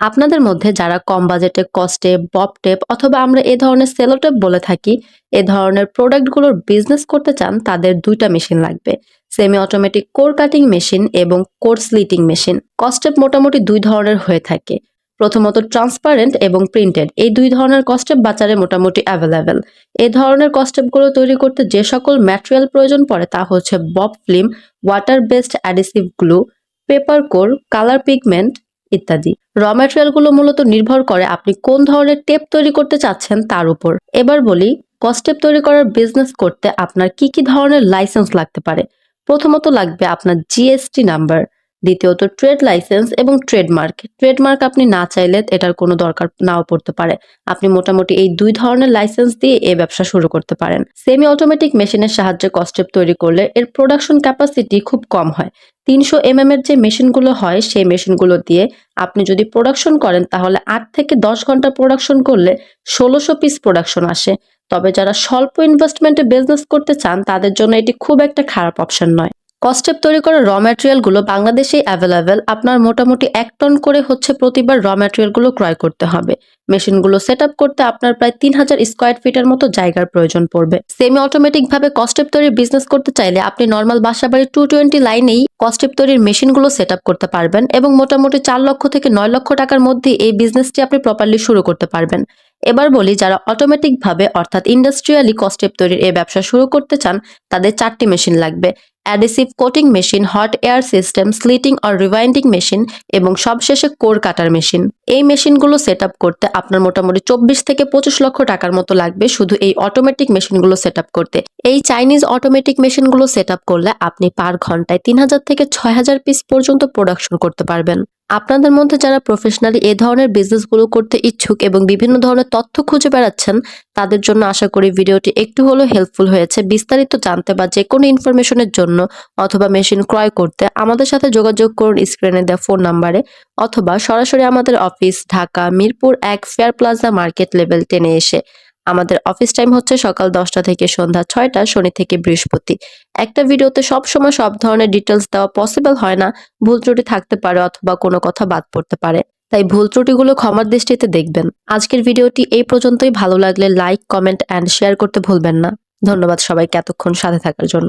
আপনাদের মধ্যে যারা কম বাজেটে কস্টে বব টেপ অথবা আমরা এ ধরনের সেলোটেপ বলে থাকি, এ ধরনের প্রোডাক্টগুলোর বিজনেস করতে চান, তাদের দুইটা মেশিন লাগবে। Semi automatic core cutting machine এবং কোর স্লিটিং মেশিন কস্টেপ মোটামুটি দুই ধরনের হয়ে থাকে। প্রথমত ট্রান্সপারেন্ট এবং প্রিন্টেড এই দুই ধরনের কস্টেপ বাজারে মোটামুটি অ্যাভেলেবেল এ ধরনের কস্টেপগুলো তৈরি করতে যে সকল ম্যাটেরিয়াল প্রয়োজন পড়ে তা হচ্ছে Bob film water based adhesive glue paper core colour pigment ইত্যাদি। র ম্যাটেরিয়ালগুলো মূলত নির্ভর করে আপনি কোন ধরনের টেপ তৈরি করতে চাচ্ছেন তার উপর। এবার বলি কস্টেপ তৈরি করার বিজনেস করতে আপনার কি কি ধরনের লাইসেন্স লাগতে পারে। প্রথমত লাগবে আপনার জিএসটি নাম্বার দ্বিতীয়ত, ট্রেড লাইসেন্স এবং ট্রেডমার্ক। ট্রেডমার্ক আপনি না চাইলে এটার কোনো দরকার নাও পড়তে পারে। আপনি মোটামুটি এই দুই ধরনের লাইসেন্স দিয়ে এই ব্যবসা শুরু করতে পারেন। সেমি অটোমেটিক মেশিনের সাহায্যে কস্টেপ তৈরি করলে এর প্রোডাকশন ক্যাপাসিটি খুব কম হয়। তিনশো এমএম এর যে মেশিনগুলো হয়, সেই মেশিনগুলো দিয়ে আপনি যদি প্রোডাকশন করেন, তাহলে আট থেকে দশ ঘণ্টা প্রোডাকশন করলে ষোলোশো পিস প্রোডাকশন আসে। তবে যারা স্বল্প ইনভেস্টমেন্টে বিজনেস করতে চান, তাদের জন্য এটি খুব একটা খারাপ অপশন নয়। কস্টেপ তৈরি করা র ম্যাটেরিয়ালগুলো বাংলাদেশেই অ্যাভেলেবেল। আপনার মোটামুটি এক টন করে হচ্ছে প্রতিবার র ম্যাটেরিয়ালগুলো ক্রয় করতে হবে। মেশিনগুলো সেট করতে আপনার প্রায় তিন হাজার স্কোয়ার ফিটের মতো জায়গার প্রয়োজন পড়বে। সেমি অটোমেটিক ভাবে কস্টেপ তৈরির বিজনেস করতে চাইলে আপনি নর্মাল বাসাবাড়ি টু টোয়েন্টি লাইনেই কস্টেপ তৈরির মেশিনগুলো সেট করতে পারবেন এবং মোটামুটি চার লক্ষ থেকে নয় লক্ষ টাকার মধ্যে এই বিজনেসটি আপনি প্রপারলি শুরু করতে পারবেন। এবার বলি, যারা অটোমেটিক ভাবে, অর্থাৎ ইন্ডাস্ট্রিয়ালি কস্টেপ তৈরির এই ব্যবসা শুরু করতে চান, তাদের চারটি মেশিন লাগবে। Adhesive coating machine hot air system slitting or rewinding machine এবং সবশেষে কোর কাটার মেশিন। এই মেশিনগুলো সেট করতে আপনার মোটামুটি চব্বিশ থেকে পঁচিশ লক্ষ টাকার মতো লাগবে শুধু এই অটোমেটিক মেশিনগুলো সেট করতে। এই চাইনিজ অটোমেটিক মেশিনগুলো সেট করলে আপনি পার ঘন্টায় তিন হাজার থেকে ছয় হাজার পিস পর্যন্ত প্রোডাকশন করতে পারবেন। আপনাদের মধ্যে যারা প্রফেশনালি এ ধরনের বিজনেসগুলো করতে ইচ্ছুক এবং বিভিন্ন ধরনের তথ্য খুঁজে বেড়াচ্ছেন, তাদের জন্য আশা করি ভিডিওটি একটু হলেও হেল্পফুল হয়েছে। বিস্তারিত জানতে বা যে কোনো ইনফরমেশনের জন্য অথবা মেশিন ক্রয় করতে আমাদের সাথে যোগাযোগ করুন স্ক্রিনে দেওয়া ফোন নাম্বারে অথবা সরাসরি আমাদের অফিস ঢাকা, মিরপুর এক ফেয়ার প্লাজা মার্কেট লেভেল টেনে এসে আমাদের অফিস টাইম হচ্ছে সকাল দশটা থেকে সন্ধ্যা ছয়টা, শনি থেকে বৃহস্পতি। একটা ভিডিওতে সব সময় সব ধরনের ডিটেলস দেওয়া পসিবল হয় না, ভুল ত্রুটি থাকতে পারে অথবা কোনো কথা বাদ পড়তে পারে। তাই ভুল ত্রুটিগুলো ক্ষমার দৃষ্টিতে দেখবেন। আজকের ভিডিওটি এই পর্যন্তই। ভালো লাগলে লাইক কমেন্ট অ্যান্ড শেয়ার করতে ভুলবেন না। ধন্যবাদ সবাইকে এতক্ষণ সাথে থাকার জন্য।